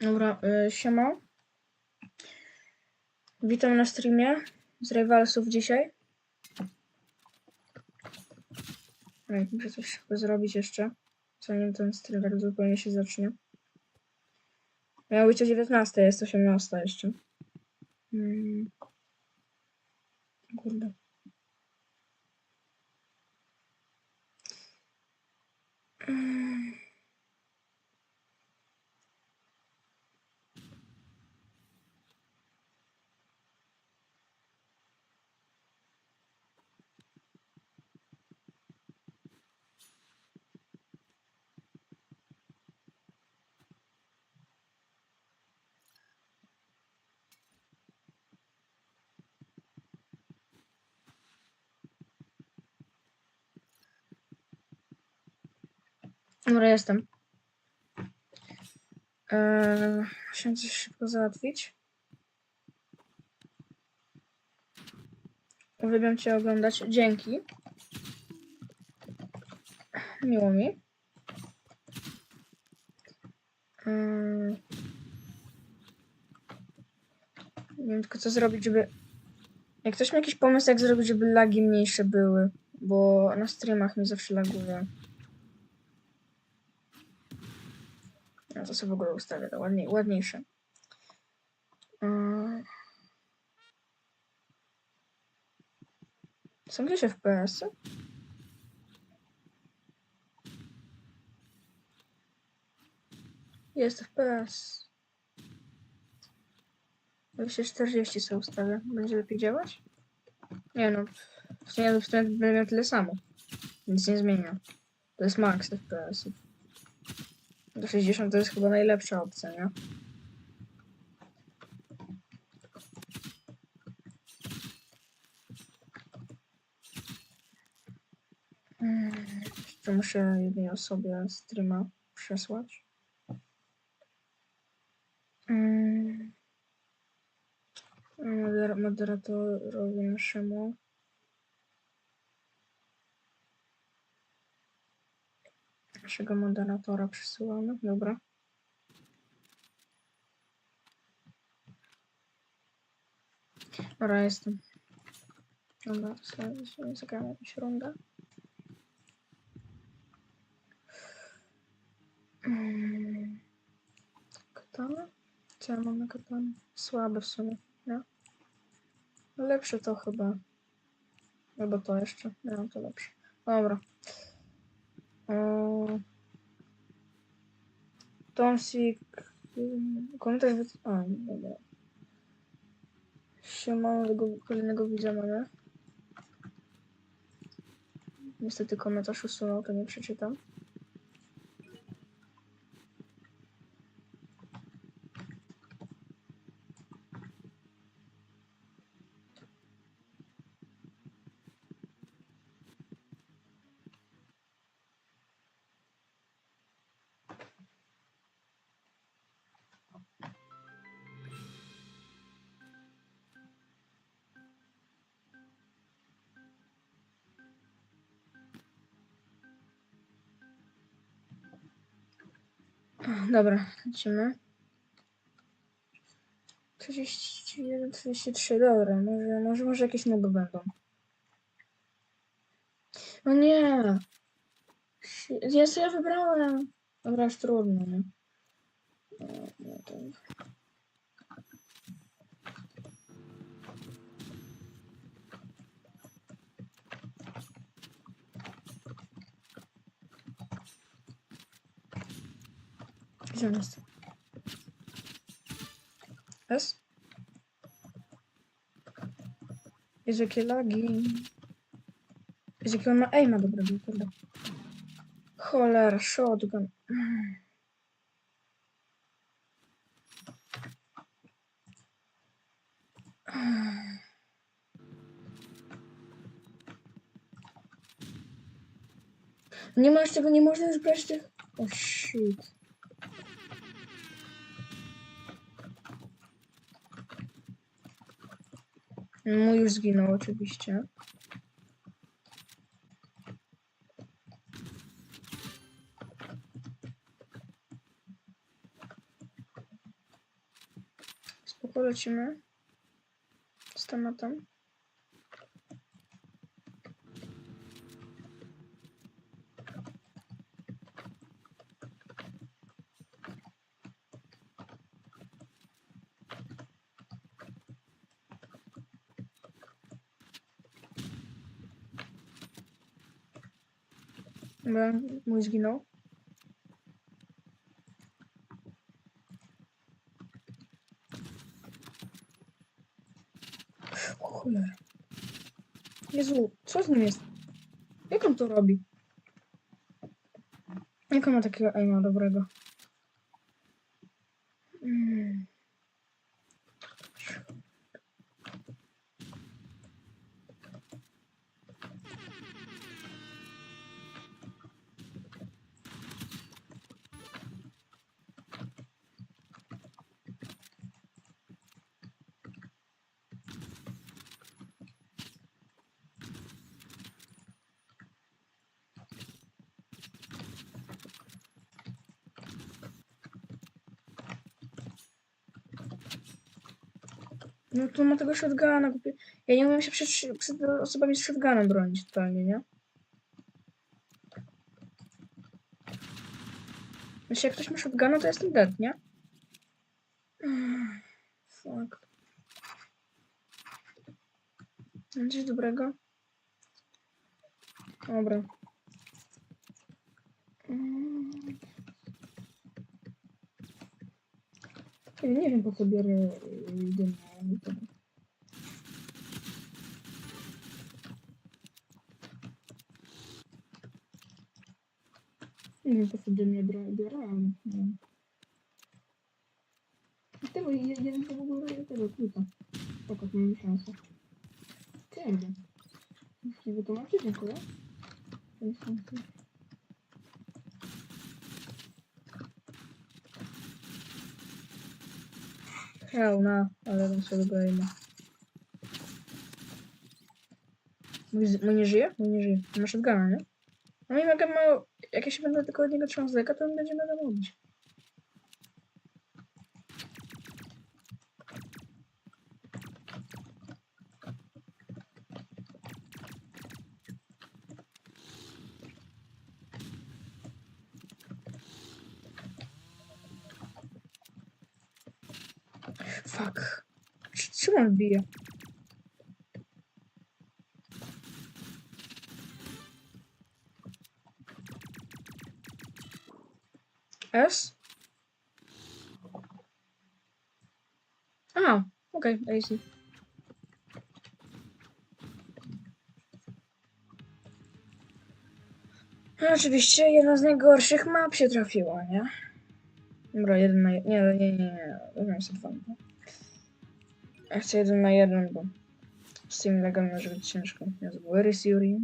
Dobra, y, siema. Witam na streamie z Rivalsów dzisiaj. Ej, muszę coś zrobić jeszcze, zanim ten stream tak zupełnie się zacznie. Miało być o 19, jest 18 jeszcze. Mm. Kurde. Mm. Dobra, jestem. Eee, chciałem coś szybko załatwić. Uwielbiam Cię oglądać. Dzięki. Miło mi. Eee, nie wiem tylko co zrobić, żeby... Jak ktoś ma jakiś pomysł, jak zrobić, żeby lagi mniejsze były, bo na streamach mi zawsze laguje. No to sobie w ogóle ustawię, to ładniej, ładniejsze. Yy. Są gdzieś FPS-y? Jest FPS. 240 sobie ustawię. Będzie lepiej działać? Nie no. W sumie, w sumie będę miał tyle samo. Nic nie zmienia. To jest max FPS-ów. Do 60 to jest chyba najlepsza opcja, nie? Jeszcze muszę jednej osobie streama przesłać. Mm. Moder- Moderatorowi naszemu. Naszego moderatora przesyłamy. Dobra. Dobra, jestem. Dobra, sobie, zagramy jakąś rundę. Mm. Katana? Co ja mam na katanie? Słabe w sumie, nie? Lepsze to chyba. Albo to jeszcze. Nie mam to lepsze. Dobra. O... Tonsik. Komentarz. wy- A, dobra. Siemanego kolejnego widza mamy. Niestety komentarz usunął, to nie przeczytam. Dobra, lecimy. 31, 33, dobra, może, może, może jakieś nuby będą. No nie! Ja sobie wybrałem. Dobra, już trudno, nie? No, no Gdzie on jest? S? Jezu, jakie lagi. Jezu, jakie on ma aima dobrego, kurde. Cholera, shotgun. Nie ma już tego, nie można już brać tych... O oh, shit. Mój już zginął oczywiście. Spoko lecimy. Stanę tam. Dobra, mój zginął. O cholera. Jezu, co z nim jest? Jak on to robi? Jak on ma takiego aima dobrego? No to ma tego shotguna. Głupie. Ja nie umiem się przed, przed osobami z shotgunem bronić totalnie, nie? Jeśli jak ktoś ma shotguna, to jestem dead, nie? Fuck. Mam coś dobrego? Dobra. Mm. Nie wiem po co biorę y, dym. ale to- Nie wiem po co dym nie bra- biorę, ale nie wiem. Z tego je- jeden to w ogóle tego klucza. Spoko, to mam szansę. Kurde. Nie wytłumaczy, dziękuję. To jest szansy. Hell no, ale bym sobie dobrajmy. Mój, nie żyje? Mój nie żyje. Ma shotguna, nie? No i mogę mało... Jak ja się będę tylko od niego trzymał z daleka, to on będzie mega mówić. Fuck. Czy- Czym on bije? S? A, okej, okay, easy. No, oczywiście jedna z najgorszych map się trafiła, nie? Dobra, jeden na jeden. Nie, nie, nie, nie. Weźmy sobie dwa. Ja chcę jeden na jeden, bo z tymi lagami może być ciężko. Where is Yuri?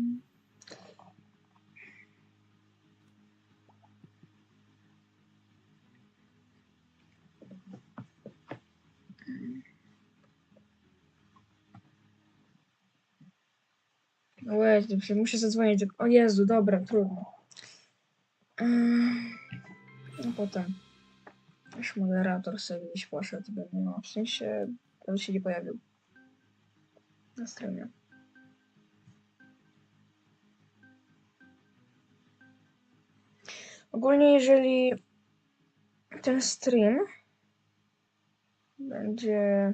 Łeś, dobrze, muszę zadzwonić. O Jezu, dobra, trudno. Ym, No potem. Już moderator sobie gdzieś poszedł, by no, w sensie, on się nie pojawił. Na stronie. Ogólnie, jeżeli ten stream będzie.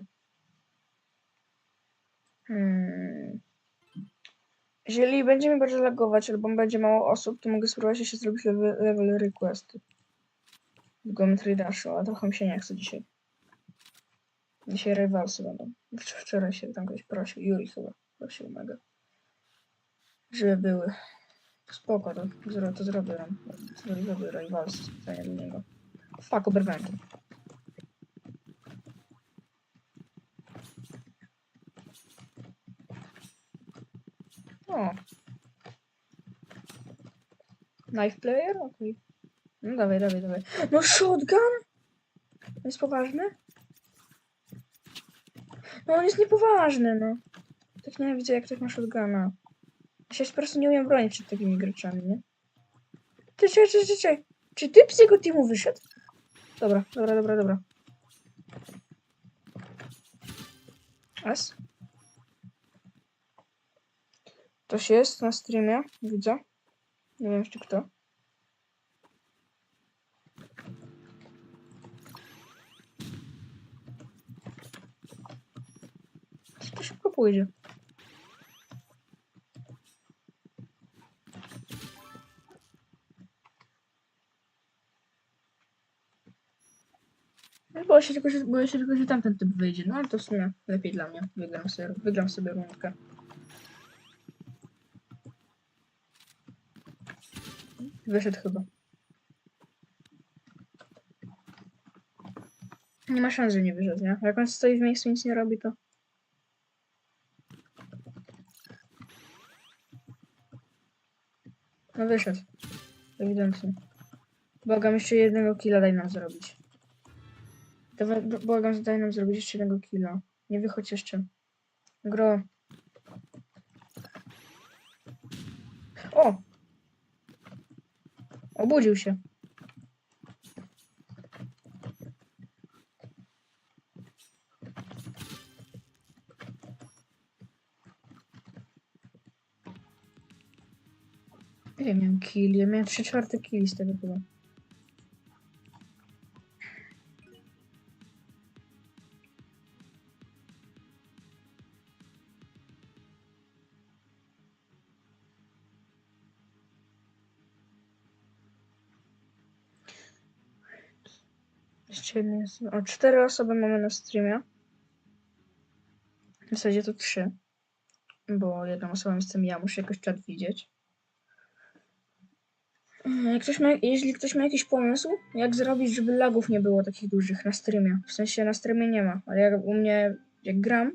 Hmm, jeżeli będzie mi bardzo lagować albo będzie mało osób, to mogę spróbować jeszcze zrobić level, level requesty. W Geometry Dashu, ale trochę mi się nie chce dzisiaj. Dzisiaj rivalsy będą. Wcz- Wczoraj się tam ktoś prosił, Juri chyba prosił mega. Żeby były. Spoko, to, zro- to zrobię nam. Zrobię rivalsy specjalnie do niego. Fuck, oberwałem to. O. Knife player? Okej. No dawaj, dawaj, dawaj. No shotgun? On jest poważny? No on jest niepoważny, no. Tak nie widzę, jak ktoś ma shotguna. Ja się po prostu nie umiem bronić przed takimi graczami, nie? Ty, czekaj, czekaj, czekaj. Czy ty z jego teamu wyszedł? Dobra, dobra, dobra, dobra. S? Ktoś jest na streamie? Widzę. Nie wiem jeszcze kto. Szybko pójdzie. No, Boję się tylko, że, boję się tylko, że tamten typ wyjdzie. No ale to w sumie lepiej dla mnie. Wygram sobie, wygram sobie rundkę. Wyszedł chyba. Nie ma szans, że nie wyszedł, nie? Jak on stoi w miejscu nic nie robi, to... No wyszedł. Ewidentnie. Błagam, jeszcze jednego killa daj nam zrobić. Dawaj, błagam, daj nam zrobić jeszcze jednego killa. Nie wychodź jeszcze. Gro. O! Obudził się. Ile ja miałem kill? Ja miałem 3 czwarte killi z tego chyba. O, cztery osoby mamy na streamie. W zasadzie to trzy. Bo jedną osobą jestem ja, muszę jakoś czat widzieć. Jak ktoś ma, jeśli ktoś ma jakiś pomysł, jak zrobić, żeby lagów nie było takich dużych na streamie. W sensie na streamie nie ma, ale jak u mnie, jak gram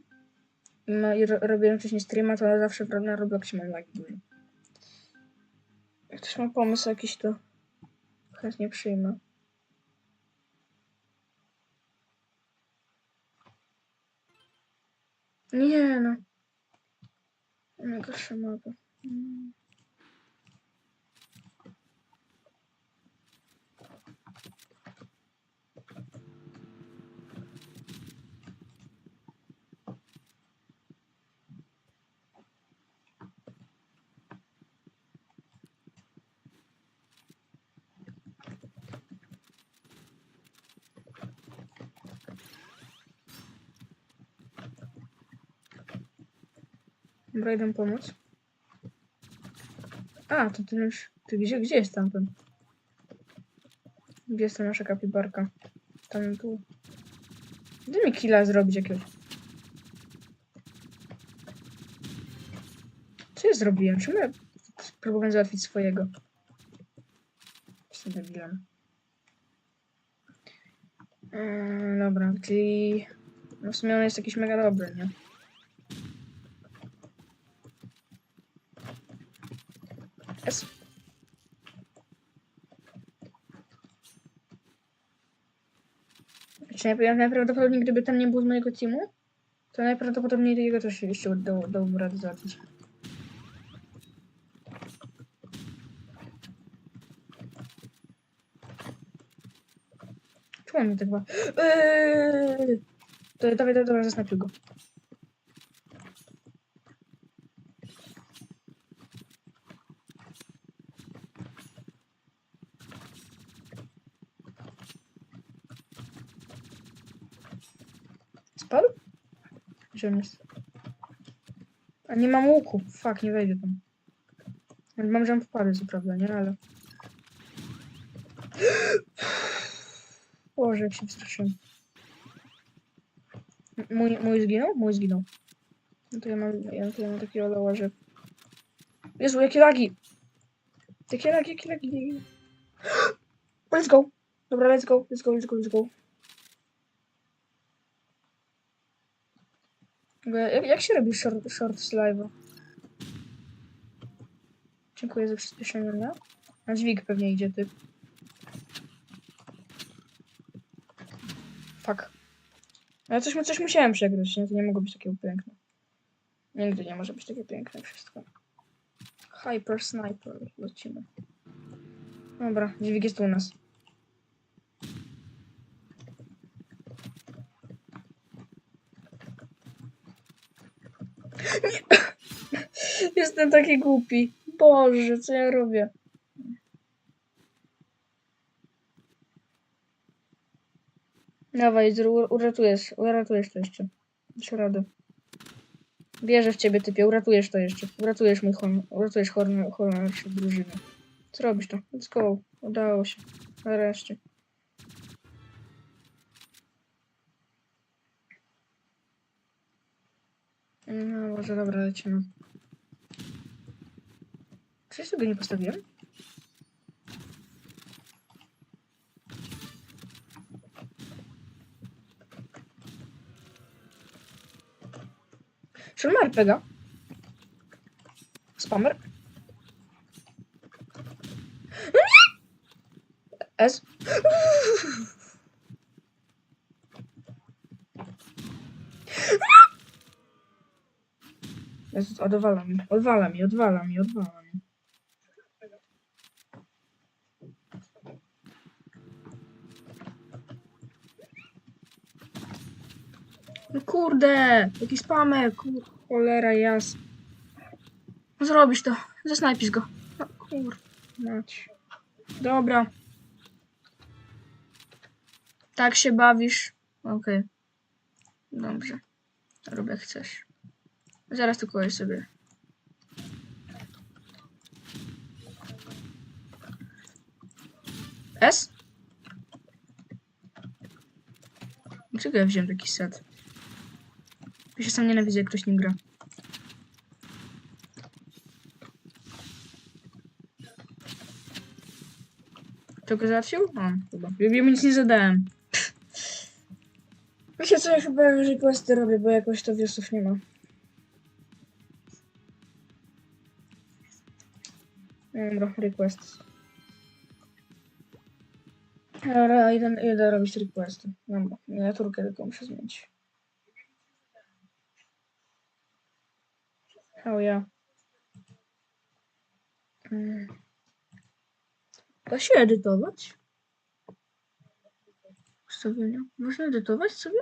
i, ro, robię wcześniej streama, to zawsze na Robloxie mam lagi duże. Jak ktoś ma pomysł jakiś, to chętnie przyjmę. Nie no. Najgorsza mapa. Mm. Dobra, idę pomóc. A, to ty już... Ty gdzie, gdzie jest tamten? Gdzie jest ta nasza kapibarka? Tam tu. Gdzie mi killa zrobić jakiegoś? Co ja zrobiłem? Czemu ja próbowałem załatwić swojego? Jestem debilem. Eee, dobra, czyli... No w sumie on jest jakiś mega dobry, nie? S. Najpra- najprawdopodobniej, gdyby ten nie był z mojego teamu, to najprawdopodobniej jego też jeszcze udało, dałoby radę załatwić. Czemu on mnie tak ma? Eee! Dawaj, dawaj, dawaj, zasnapił go. Spadł? Gdzie on jest? A nie mam łuku. Fuck, nie wejdę tam. Mam jump pady, co prawda, nie? Ale... Boże, jak się wstraszyłem. Mój, mój zginął? Mój zginął. No to ja mam, ja, to ja mam takiego loła, że... Jezu, jakie lagi! Jakie lagi, jakie lagi! Let's go! Dobra, let's go, let's go, let's go, let's go. Jak, jak się robi short, short? Dziękuję za przyspieszenie, no. Na dźwig pewnie idzie typ. Fuck. Ja coś, coś musiałem przegrać, nie? To nie mogło być takiego piękne. Nigdy nie może być takie piękne wszystko. Hyper Sniper, lecimy. Dobra, dźwig jest u nas. Jestem taki głupi. Boże, co ja robię? Dawaj, uratujesz, uratujesz to jeszcze. Dasz radę. Wierzę w ciebie, typie, uratujesz to jeszcze. Uratujesz mój honor, uratujesz honor, honor drużyny. Co robisz to? Let's go. Udało się. Nareszcie. Może dobra, lecimy. Czy ja sobie nie postawiłem? Czy ma RPGa? Spammer? Nie! S? Jezus, odwala mi, odwala. No kurde, jaki spamer, cholera jas. Zrobisz to, zasnajpisz go. No kur... mać. Dobra. Tak się bawisz? Okej. Dobrze. Rób jak chcesz. Zaraz tu kogoś sobie. S? Dlaczego ja wziąłem taki set? Ja się sam nienawidzę, jak ktoś nie gra. Kto go załatwił? On, chyba. Ja nic nie zadałem. Co, ja chyba requesty robię, bo jakoś to wiosów nie ma. Dobra, request. Dobra, idę, idę robić requesty. Dobra, miniaturkę tylko muszę zmienić. Oh ja. Mm. Da się edytować? Ustawienia. Można edytować sobie?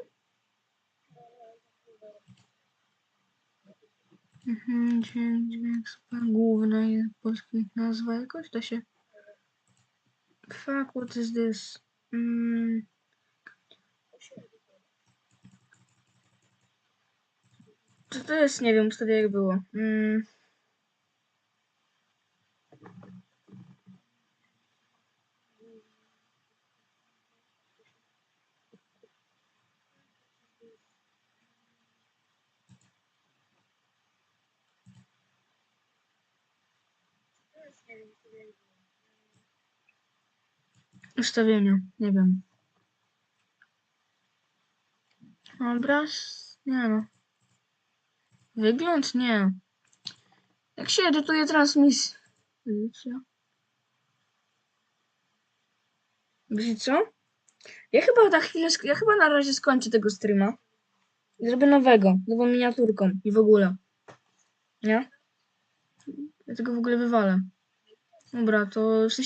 Mhm, dźwięk, dźwięk, span główna i polski nazwa jakoś da się. Fuck, what is this? Mm. Co to jest? Nie wiem, ustawię jak było. Mm. Ustawienia, nie wiem. Obraz? Nie no. Wygląd? Nie. Jak się edytuje transmisję? Wiecie co? Ja chyba na chwilę, ja chyba na razie skończę tego streama. Zrobię nowego, nową miniaturką i w ogóle. Nie? Ja tego w ogóle wywalę. Dobra, to w sensie